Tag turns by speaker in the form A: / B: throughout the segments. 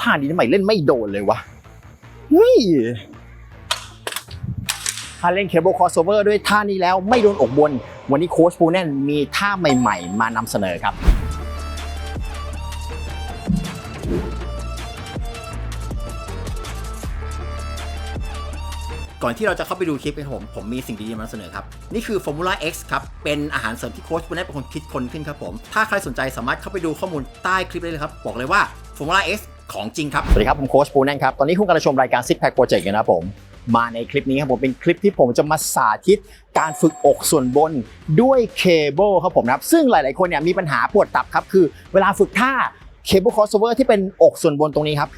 A: ท่านี้ทำไมเล่นไม่โดนเลยวะนี่ถ้าเล่นเคเบิลคอสโอเวอร์ด้วยท่านี้แล้วไม่โดนอกบน วันนี้โค้ชปูแน่นมีท่าใหม่ ๆ มานำเสนอครับ ก่อนที่เราจะเข้าไปดูคลิปกันผม ผมมีสิ่งดีๆมาเสนอครับ นี่คือ Formula X ครับ เป็นอาหารเสริมที่โค้ชปูแน่นเป็นคนคิดคนขึ้นครับผม ถ้าใครสนใจสามารถเข้าไปดูข้อมูลใต้คลิปได้เลยครับ บอกเลยว่า Formula X ของจริงครับ สวัสดีครับ ผมโค้ชปูแน่นครับ ตอนนี้คุณกำลังชมรายการ Six Pack Project อยู่นะครับผม มาในคลิปนี้ครับผมเป็นคลิปที่ผมจะมาสาธิตการฝึกอกส่วนบนด้วยเคเบิลครับผมนะครับ ซึ่งหลาย ๆ คนเนี่ยมีปัญหาปวดตับครับคือเวลาฝึกท่า เคเบิลคอสเวอร์ที่เป็นอกส่วนบนตรงนี้ครับ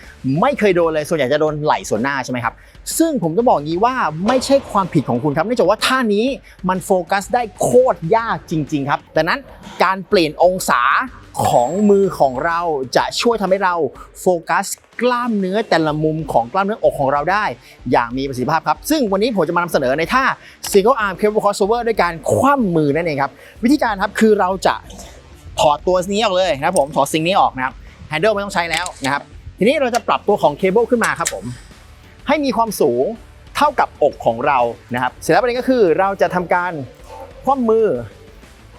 A: ไม่เคยโดนเลยส่วนใหญ่จะโดนไหล่ส่วนหน้าใช่ไหมครับ ซึ่งผมจะบอกงี้ว่าไม่ใช่ความผิดของคุณครับเนื่องจากว่าท่านี้มันโฟกัสได้โคตรยากจริง ๆ ครับดังนั้นการเปลี่ยนองศาของมือของเราจะช่วยทำให้เราโฟกัสกล้ามเนื้อแต่ละมุมของกล้ามเนื้ออกของเราได้ อย่างมีประสิทธิภาพครับ ซึ่งวันนี้ผมจะมานำเสนอในท่า single arm cable crossover ด้วยการคว่ำมือนั่นเองครับ วิธีการครับคือเราจะ ถอดตัวนี้ออกเลยนะครับผมถอดสิ่งนี้ออกนะครับ handle ไม่ต้องใช้แล้วนะครับทีนี้เราจะปรับตัวของเคเบิลขึ้นมาครับผมให้มีความสูงเท่ากับอกของเรานะครับเสร็จแล้วประเด็นก็คือเราจะทำการคว่ำมือ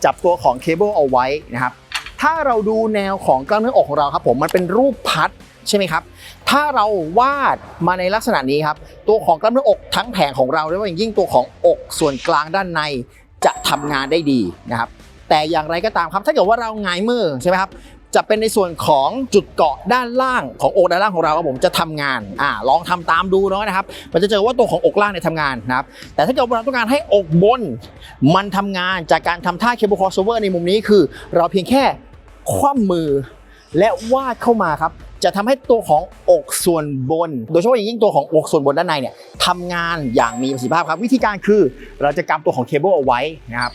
A: จับตัวของเคเบิลเอาไว้นะครับถ้าเราดูแนวของกล้ามเนื้ออกของเราครับผมมันเป็นรูปพัดใช่ไหมครับ ถ้าเราวาดมาในลักษณะนี้ครับ ตัวของกล้ามเนื้ออกทั้งแผงของเราโดยเฉพาะอย่างยิ่งตัวของอกส่วนกลางด้านในจะทำงานได้ดีนะครับ แต่อย่างไรก็ตามครับ ถ้าเกิดว่าเราหงายมือใช่ไหมครับจะเป็นในส่วนของจุดเกาะด้านล่างของอกด้านล่างของเราครับผมจะทำงานอ่าลองทำตามดูเนาะนะครับ มันจะเจอว่าตัวของอกล่างเนี่ยทำงานนะครับ แต่ถ้าเกิดว่าเราต้องการให้อกบน มันทำงานจากการทำท่าเคเบิลคอสโอเวอร์ในมุมนี้คือ เราเพียงแค่คว่ำมือ และวาดเข้ามาครับ จะทำให้ตัวของอกส่วนบน โดยเฉพาะอย่างยิ่งตัวของอกส่วนบนด้านในเนี่ยทำงานอย่างมีประสิทธิภาพครับ วิธีการคือเราจะกำตัวของเคเบิลเอาไว้นะครับ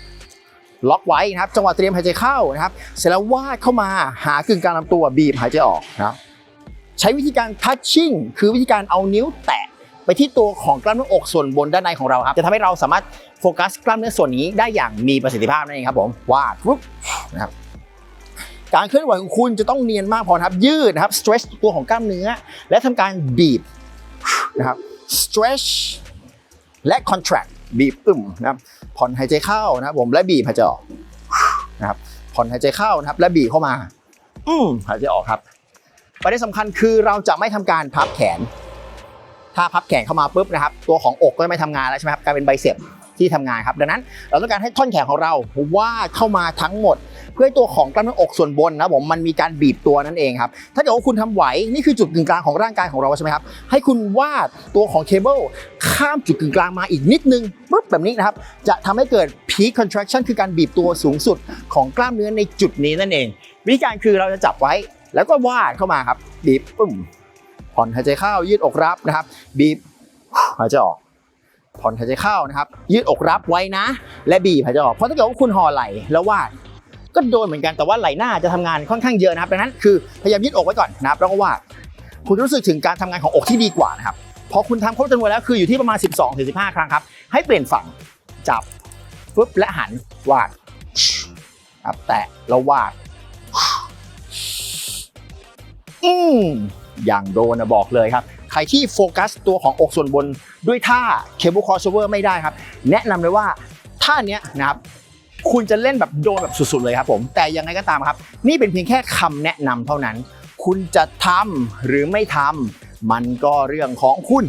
A: ล็อกไว้นะครับ จังหวะเตรียมหายใจเข้านะครับ เสร็จแล้ววาดเข้ามาหากึ่งกลางลำตัวบีบหายใจออกนะครับใช้วิธีการทัชชิ่งคือวิธีการเอานิ้วแตะไปที่ตัวของกล้ามเนื้ออกส่วนบนด้านในของเราครับ จะทำให้เราสามารถโฟกัสกล้ามเนื้อส่วนนี้ได้อย่างมีประสิทธิภาพนั่นเองครับผมวาดปุ๊บนะครับการเคลื่อนไหวของคุณจะต้องเนียนมากพอครับ ยืดนะครับ stretch ตัวของกล้ามเนื้อ และทำการบีบนะครับ stretch และ contract บีบอึมนะครับ ผ่อนหายใจเข้านะครับผมและบีบหายใจออกนะครับผ่อนหายใจเข้านะครับ และบีบเข้ามา อืมหายใจออกครับประเด็นสำคัญคือเราจะไม่ทำการพับแขน ถ้าพับแขนเข้ามาปุ๊บนะครับ ตัวของอกก็ไม่ทำงานแล้วใช่ไหมครับกลายเป็นใบเสียบ ที่ทำงานครับดังนั้นเราต้องการให้ท่อนแขนของเราวาดเข้ามาทั้งหมด เพื่อให้ตัวของกล้ามเนื้ออกส่วนบนนะผมมันมีการบีบตัวนั่นเองครับถ้าเกิดว่าคุณทำไหวนี่คือจุดกึ่งกลางของร่างกายของเราใช่ไหมครับให้คุณวาดตัวของเคเบิลข้ามจุดกึ่งกลางมาอีกนิดนึงปุ๊บแบบนี้นะครับจะทำให้เกิด peak contraction คือการบีบตัวสูงสุดของกล้ามเนื้อในจุดนี้นั่นเอง วิธีการคือเราจะจับไว้แล้วก็วาดเข้ามาครับบีบปึ้มผ่อนหายใจเข้ายืดอกรับนะครับบีบหายใจออก ผ่อนหายใจเข้านะครับ ยืดอกรับไว้นะ และบีบหายใจออก เพราะถ้าเกิดว่าคุณห่อไหลแล้ววาดก็โดนเหมือนกันแต่ว่าไหลหน้าจะทำงานค่อนข้างเยอะนะครับดังนั้นคือพยายามยืดอกไว้ก่อนนะครับแล้วก็วาดคุณรู้สึกถึงการทำงานของอกที่ดีกว่านะครับพอคุณทำครบจำนวนแล้วคืออยู่ที่ประมาณ 12ถึง15 ครั้งครับให้เปลี่ยนฝั่งจับปุ๊บและหันวาดครับแตะแล้ววาดอืมอย่างโดนนะบอกเลยครับ ใครที่โฟกัสตัวของอกส่วนบนด้วยท่าเคเบิลคอสโอเวอร์ไม่ได้ครับ แนะนำเลยว่าท่าเนี้ยนะครับคุณจะเล่นแบบโดนแบบสุดๆเลยครับผม แต่ยังไงก็ตามครับ นี่เป็นเพียงแค่คำแนะนำเท่านั้น คุณจะทำหรือไม่ทำมันก็เรื่องของคุณ